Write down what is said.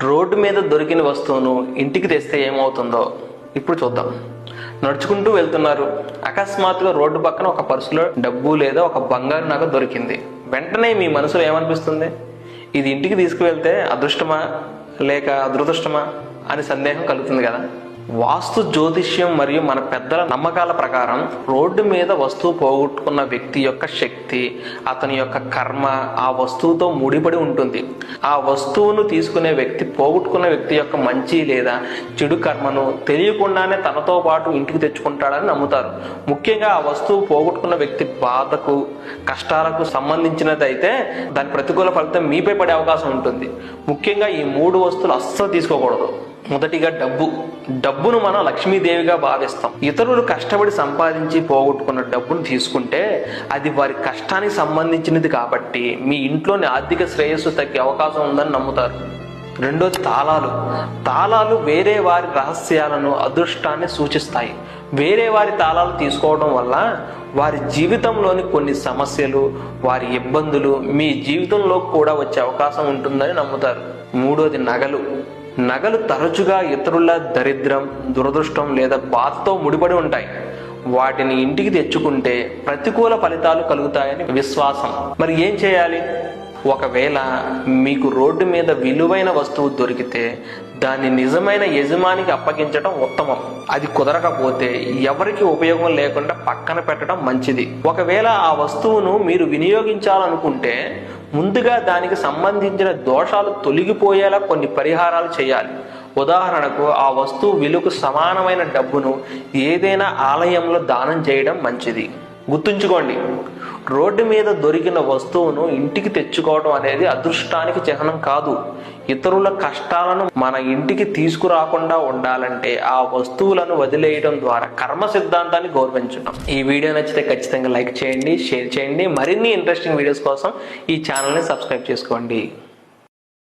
Road మీద దొరికిన వస్తువును ఇంటికి తెస్తే ఏమవుతుందో ఇప్పుడు చూద్దాం. నడుచుకుంటూ వెళ్తున్నారు. అకస్మాత్తుగా రోడ్డు పక్కన ఒక పర్సులో డబ్బు లేదా ఒక బంగారు నగ దొరికింది. వెంటనే మీ మనసులో ఏమనిపిస్తుంది? ఇది ఇంటికి తీసుకువెళ్తే అదృష్టమా? లేక అదృదృష్టమా అని సందేహం కలుగుతుంది కదా. వాస్తు జ్యోతిష్యం మరియు మన పెద్దల నమ్మకాల ప్రకారం రోడ్డు మీద వస్తువు పోగొట్టుకున్న వ్యక్తి యొక్క శక్తి అతని యొక్క కర్మ ఆ వస్తువుతో ముడిపడి ఉంటుంది. ఆ వస్తువును తీసుకునే వ్యక్తి పోగొట్టుకున్న వ్యక్తి యొక్క మంచి లేదా చెడు కర్మను తెలియకుండానే తనతో పాటు ఇంటికి తెచ్చుకుంటాడని నమ్ముతారు. ముఖ్యంగా ఆ వస్తువు పోగొట్టుకున్న వ్యక్తి బాధకు కష్టాలకు సంబంధించినది అయితే దాని ప్రతికూల ఫలితం మీపై పడే అవకాశం ఉంటుంది. ముఖ్యంగా ఈ మూడు వస్తువులు అస్సలు తీసుకోకూడదు. మొదటిగా డబ్బు. డబ్బును మనం లక్ష్మీదేవిగా భావిస్తాం. ఇతరులు కష్టపడి సంపాదించి పోగొట్టుకున్న డబ్బును తీసుకుంటే అది వారి కష్టానికి సంబంధించినది కాబట్టి మీ ఇంట్లోని ఆర్థిక శ్రేయస్సు తగ్గే అవకాశం ఉందని నమ్ముతారు. రెండోది తాళాలు. తాళాలు వేరే వారి రహస్యాలను అదృష్టాన్ని సూచిస్తాయి. వేరే వారి తాళాలు తీసుకోవడం వల్ల వారి జీవితంలోని కొన్ని సమస్యలు వారి ఇబ్బందులు మీ జీవితంలో కూడా వచ్చే అవకాశం ఉంటుందని నమ్ముతారు. మూడోది నగలు. నగలు తరచుగా ఇతరుల దరిద్రం దురదృష్టం లేదా బాధతో ముడిపడి ఉంటాయి. వాటిని ఇంటికి తెచ్చుకుంటే ప్రతికూల ఫలితాలు కలుగుతాయని విశ్వాసం. మరి ఏం చేయాలి? ఒకవేళ మీకు రోడ్డు మీద విలువైన వస్తువు దొరికితే దాన్ని నిజమైన యజమానికి అప్పగించడం ఉత్తమం. అది కుదరకపోతే ఎవరికి ఉపయోగం లేకుండా పక్కన పెట్టడం మంచిది. ఒకవేళ ఆ వస్తువును మీరు వినియోగించాలనుకుంటే ముందుగా దానికి సంబంధించిన దోషాలు తొలగిపోయేలా కొన్ని పరిహారాలు చేయాలి. ఉదాహరణకు ఆ వస్తువు విలువకు సమానమైన డబ్బును ఏదైనా ఆలయంలో దానం చేయడం మంచిది. గుర్తుంచుకోండి రోడ్డు మీద దొరికిన వస్తువును ఇంటికి తెచ్చుకోవడం అనేది అదృష్టానికి చిహ్నం కాదు. ఇతరుల కష్టాలను మన ఇంటికి తీసుకురాకుండా ఉండాలంటే ఆ వస్తువులను వదిలేయడం ద్వారా కర్మ సిద్ధాంతాన్ని గౌరవించడం ఈ వీడియో నచ్చితే ఖచ్చితంగా లైక్ చేయండి షేర్ చేయండి. మరిన్ని ఇంట్రెస్టింగ్ వీడియోస్ కోసం ఈ ఛానల్ని సబ్స్క్రైబ్ చేసుకోండి.